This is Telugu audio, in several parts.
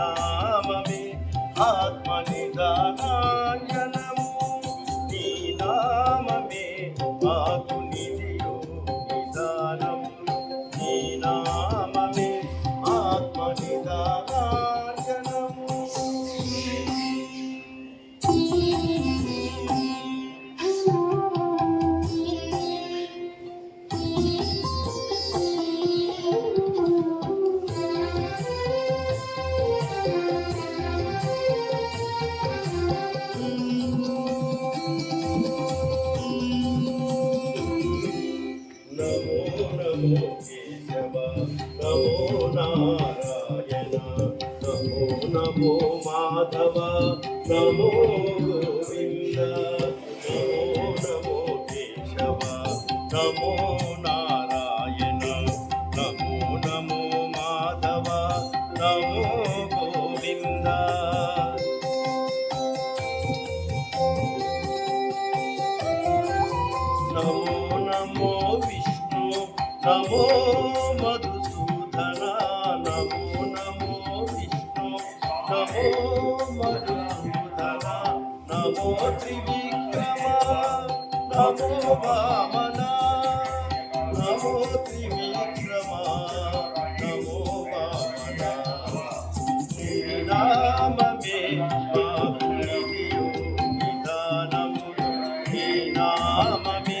నామమే ఆత్మనిదానాంజనము కేశవ నమో నారాయణ నమో నమో మాధవ నమో గోవింద నమో నమో కేశవ నమో నారాయణ నమో నమో మాధవ నమో గోవింద నమో నమో విష్ణు నమో మధుసూదన నమో నమో విష్ణు నమో మధుసూదన నమో త్రివిక్రమ నమో వామన నమో త్రివిక్రమ నమో వామన. నామమే ఆత్మనిధియు నిదానము నీ నామమే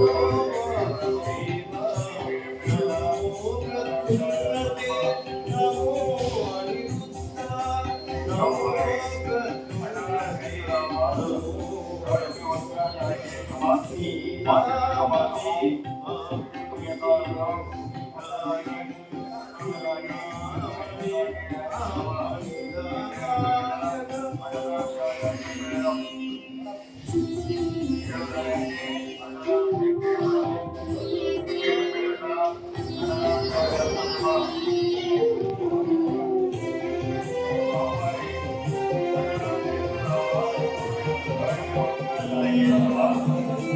Oh.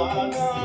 Oh, no.